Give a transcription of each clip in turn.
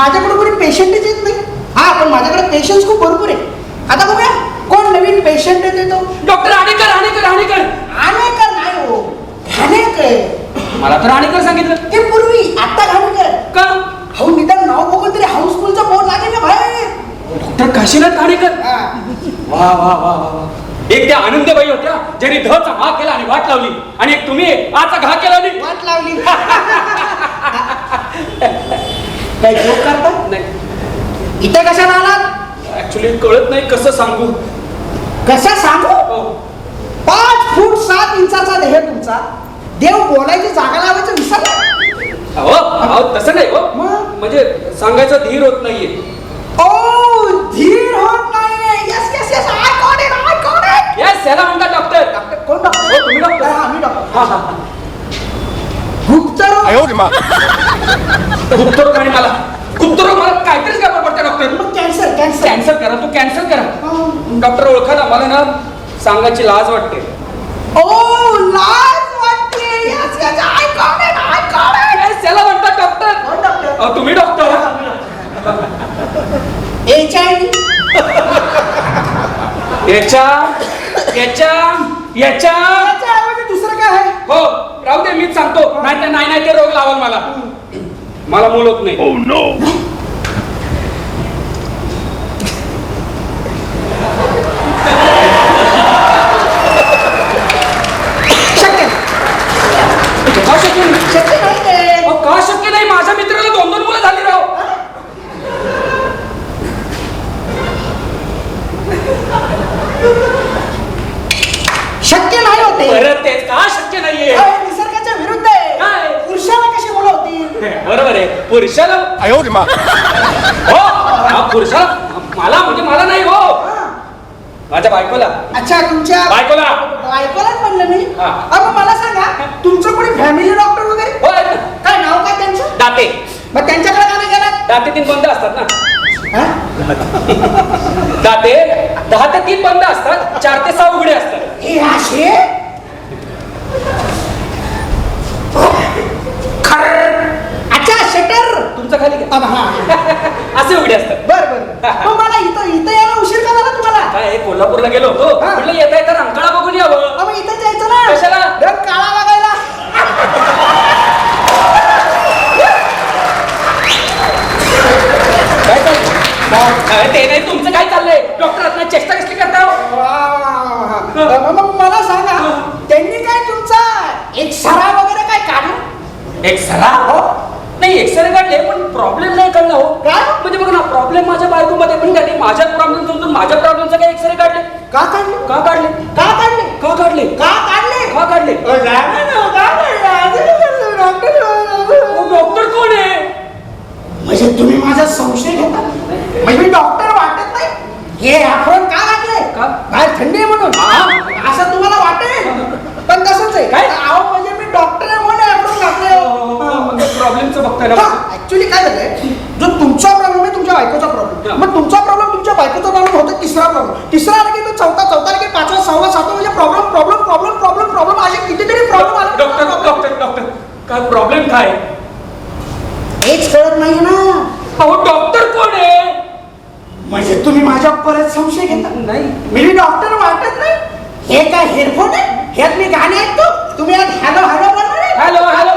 माझ्याकडे कोणी पेशंटच येत नाही. हा पण माझ्याकडे पेशंट खूप भरपूर आहे आता बघूया कोण नवीन पेशंट येतो डॉक्टर आणेकर आणेकर आणेकर घाणेकर नाही हो घाणेकर मला तर आणेकर सांगितलं. ते पूर्वी आता घाणेकर का? हो निदान नाव बघून तरी हाऊसफुलचा बोर्ड लागेल ना बाहेर. डॉक्टर काशीनाथ आणेकर हा. वा वा वा वा. एक त्या आनंदबाई होत्या ज्यांनी धचा मा केला आणि वाट लावली. आणि एक तुम्ही आचा घा केला आणि वाट लावली. काय जोक करता? नाही. इथे कशाला आलात? ऍक्च्युली कळत नाही कसं सांगू. कसं सांगू? हो. पाच फूट सात इंचाचा देह तुमचा. देव बोलायची जागा लावायचं विसरला? अहो अहो तसं नाही हो. मग? म्हणजे सांगायचा धीर होत नाहीये. ओ धीर होत नाहीये. Yes yes yes I got it I got it yes याला म्हणतात डॉक्टर डॉक्टर कोण डॉक्टर हो, तुम्ही डॉक्टर. हा मी डॉक्टर हा हा. गुप्तरोग गुप्तरोग आणि मला. गुप्तरोग मला काहीतरीच गडबड पडते डॉक्टर मग कॅन्सर कॅन्सर कॅन्सल करा तू कॅन्सल करा. हो. डॉक्टर ओळखा ना मला ना सांगायची लाज वाटते. ओ लाज वाटते. Yes yes I got it I got it Yes, याला म्हणतात डॉक्टर अहो, तुम्ही डॉक्टर एच आय याच्या याच्या याच्या दुसरं काय आहे? हो. राहू दे मीच सांगतो. नाही तर नाही नाही ते रोग लावाल मला. मला मूल होत नाही. शक्य. नाही. का शक्य नाही? अहो, का शक्य नाही? माझ्या मित्राला दोन दोन मुलं झाली राव. शक्य नाही होते. परत तेच का शक्य नाहीये अहो, हे निसर्गाच्या विरुद्ध आहे काय? पुरुषाला कशी मुलं होतील बरोबर आहे. पुरुषाला हो हा, पुरुषाला मला म्हणजे मला नाही हो. माझ्या बायकोला. अच्छा तुमच्या बायकोला. बायकोलाच म्हणलं मी? हा. अहो मला सांगा तुमचं कोणी फॅमिली डॉक्टर वगैरे? हो आहे ना. काय नाव काय त्यांचं? दाते. मग त्यांच्याकडे का नाही गेलात? दाते तीन बंद असतात ना. हा? दाते दहा ते तीन बंद असतात चार ते सहा उघडे असतात. हे असे? तुमचं खाली घ्या. हा. असे उघडे असतात. बर बर. मग मला इथं इथं यायला उशीर का झाला तुम्हाला? काय कोल्हापूरला गेलो होतो. हा. म्हटलं येता येता रंकाळा बघून यावं. मग इथं जायचं ना. कशाला? रंग काळा बघायला काय चाललंय? काय ते नाही तुमचं काय चाललंय? डॉक्टर आता चेष्टा कसली करता हो? वा. मग मग मला सांगा त्यांनी काय तुमचा एक सरा वगैरे काय काढला? एक्सरा हो. नाही एक्सरे काढले पण प्रॉब्लेम नाही कळला हो. काय? म्हणजे बघ ना प्रॉब्लेम माझ्या बायकोमध्ये पण त्याने माझ्या प्रॉब्लेम समजून माझ्या प्रॉब्लेमचा काय एक्सरे काढले? का काढले? का काढले? का काढले? का काढले? का काढले? का काढले? काढले? डॉक्टर- हो, कोण आहे? म्हणजे तुम्ही माझा संशय घेता? म्हणजे मी डॉक्टर वाटत नाही. हे आपण का लागले का? बाहेर थंडी आहे म्हणून हा. असं तुम्हाला वाटेल पण तसंच आहे काय? अहो म्हणजे मी डॉक्टर आहे म्हणून आपण लागले प्रॉब्लेमचं बघताय ना ऍक्च्युली काय झालंय जो तुमचा प्रॉब्लेम आहे तुमच्या बायकोचा हा. प्रॉब्लेम मग तुमचा प्रॉब्लेम तुमच्या बायकोचा प्रॉब्लेम होतो तिसरा प्रॉब्लेम तिसरा आला की तो चौथा चौथा आला की पाचवा सहावा सातवा म्हणजे problem problem problem problem problem असे कितीतरी प्रॉब्लेम आले डॉक्टर डॉक्टर डॉक्टर काय? हेच कळत नाही ना. अहो डॉक्टर कोण आहे? म्हणजे तुम्ही माझ्या परत संशय घेता? नाही. मी डॉक्टर वाटत नाही. हे काय हेडफोन आहे? ह्यात मी गाणे ऐकतो? तुम्ही आज हॅलो हॅलो बोलणार आहे? Hello hello.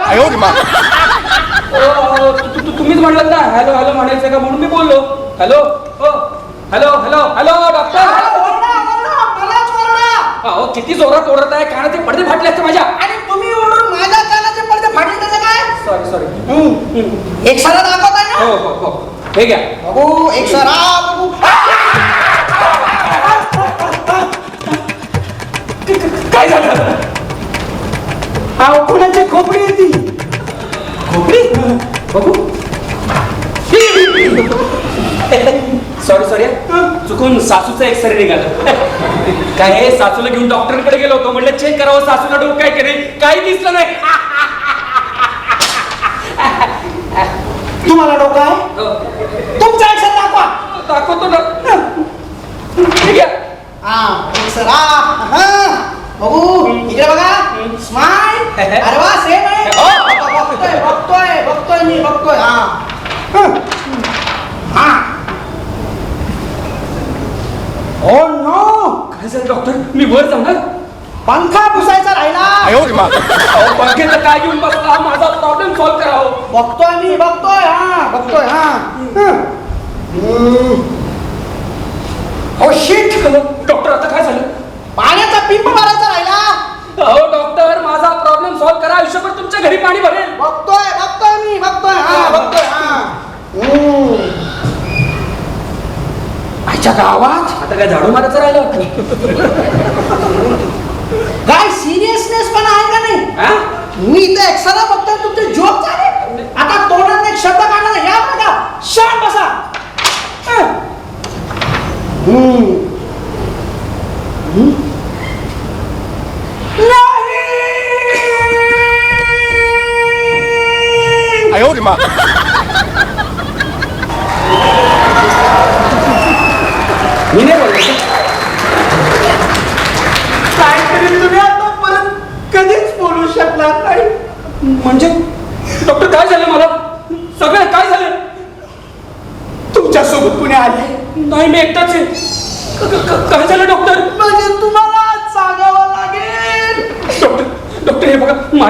तुम्हीच म्हणलं ना हॅलो हॅलो म्हणायचं का म्हणून मी बोललो. हॅलो हो हॅलो हॅलो हॅलो डॉक्टर. अहो किती जोरात ओरडत आहे कानाचे पडदे फाटले असते माझ्या आणि तुम्ही ओरडून माझ्या कानाचे पडदे फाडले त्याचं काय सॉरी सॉरी. एक साला दाखवताय ना हो हो हो. हे घ्या. काय झालं? अहो कुणाची खोपडी येते खोपडी? बघू सॉरी सॉरी चुकून सासूचा एक्सरे निघाला. काय हे सासूला घेऊन डॉक्टरकडे गेलो होतो. म्हणलं चेक करावं सासूला डोक काय की नाही? काही दिसलं नाही. तुम्हाला डोकं आहे? अ, तुमचा एक्सर दाखवा. दाखवतो ना. ठीक आहे हा हा बघू इकडे बघा. स्माइल अरे वा सेम आहे. हो. बघतोय बघतोय बघतोय मी बघतोय. हा. हं. हा ओ नो काय झालं डॉक्टर मी वर जाणार पंखा पुसायचा राहिला अहो, पंख्याचं काय घेऊन बसला? हा माझा प्रॉब्लेम सॉल्व्ह करावं बघतोय मी बघतोय हा बघतोय हा. हं. शिट डॉक्टर आता काय झालं? पाण्याचा पिंप मारायचा राहिला अहो डॉक्टर माझा प्रॉब्लेम सॉल्व्ह करा. आयुष्यभर तुमच्या घरी पाणी भरेल. बघतोय बघतोय मी बघतोय हा बघतोय हा. आजच्या गावात? आता काय झाडू मारायचं राहिलं? काय सिरियसनेस पण आहे का नाही? मी तर एक्सरा बघतोय तुमचे जोक झाले आता तोंडाने एक शब्द काढणार या बघा शांत बसा. हम्म.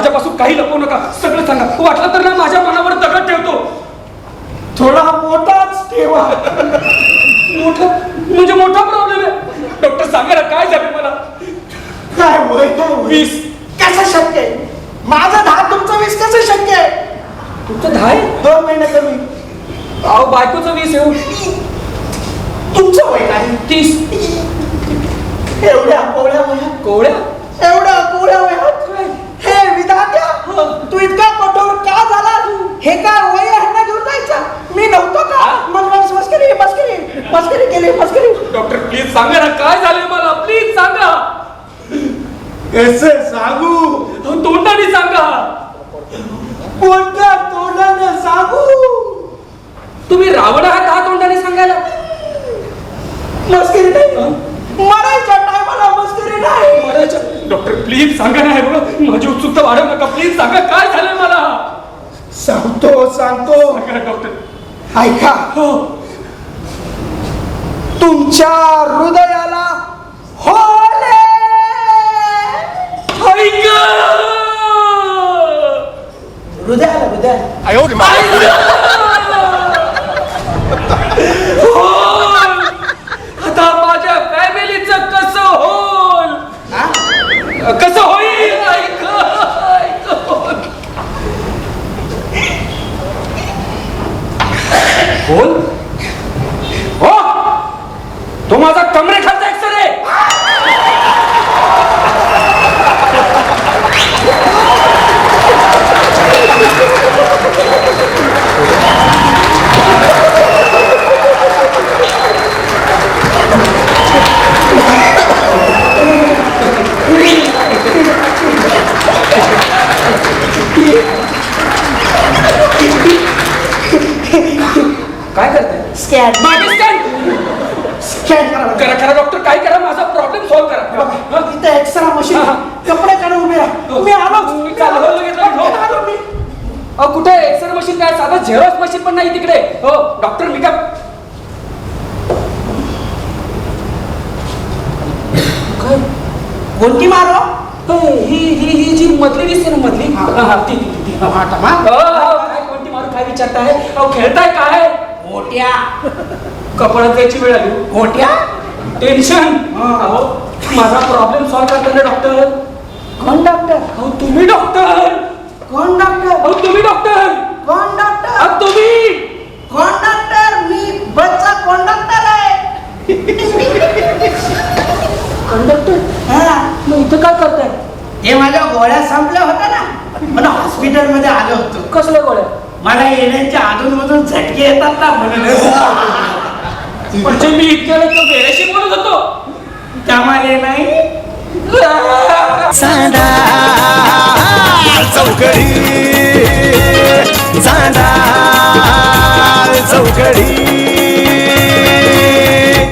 माझ्यापासून काही लपवू नका. सगळं सांगा. वाटलं तर ना माझ्या मनावर दगड ठेवतो. थोडा मोठाच ठेवा. मोठा? म्हणजे मोठा प्रॉब्लेम आहे. डॉक्टर सांगा ना काय झालं मला? काय वय वय? वीस. कसं शक्य आहे? माझं दहा तुमचं वीस कसं शक्य आहे? तुमचं दहा आहे? दोन महिने कमी. अहो बायकोचं वीस येऊ तुमचं वय काय? तीस. एवढ्या कोवळ्या वयात कोवळ्या? एवढ्या कोवळ्या हे तू इतका कठोर का झाला हे काय वय आहे ना घेऊन जायचं? मी नव्हतो का? मग मस्करी मस्करी मस्करी केली मस्करी डॉक्टर प्लीज सांगा ना काय झालंय मला? प्लीज सांगा. कसं सांगू. तोंडाने सांगा. कोणत्या तोंडानं सांगू? तुम्ही रावण आहात हा तोंडाने सांगायला? मस्करी नाही मरायच्या टायमाला मस्करी नाही मरायचं डॉक्टर प्लीज सांगा ना हे बघा माझी उत्सुकता वाढवू नका प्लीज सांगा काय झालंय मला सांगतो सांगतो सांगा डॉक्टर ऐका हो तुमच्या हृदयाला होले ऐक हृदयाला हृदयाला 哎呦我的妈！ स्कॅन मागे स्कॅन स्कॅन करा. करा करा डॉक्टर काय करा? माझा प्रॉब्लेम सॉल्व्ह करा. बघा, इथं एक्सरा मशीन हा, हा. कपडे काढून उभे राहा. मी आलो. मी चालेल, आलो. हो, लगेच, लगेच, हो. आलो मी. अहो कुठे? एक्सरे मशीन काय? साधं झेरॉक्स मशीन पण नाही तिकडे. हो डॉक्टर मी काय काय? कोणती मारो. हे, ही ही ही जी मधली दिसते ना मधली. हा. हा, हा, ती ती ती, ती. हा. हा. हो, हो, काय कोणती मारू काय विचारताय? अहो खेळताय काय? गोट्या कपाळात त्याची वेळ आली. गोट्या टेन्शन अहो माझा प्रॉब्लेम सॉल्व्ह करताना डॉक्टर कोण डॉक्टर अहो तुम्ही डॉक्टर कोण डॉक्टर अहो तुम्ही डॉक्टर कोण डॉक्टर अहो तुम्ही? कोण डॉक्टर मी बसचा कंडक्टर आहे. डॉक्टर हा. मग इथं काय करताय? हे माझ्या गोळ्या संपल्या होत्या ना. मला हॉस्पिटलमध्ये आलो होतो. कसल्या गोळ्या? मला येण्याच्या अधून मधून झटके येतात ना म्हणून म्हणजे मी इतक्या तो वेळेशी बोलत होतो. त्यामुळे नाही. चांदा चौकडी. चांदा चौकडी.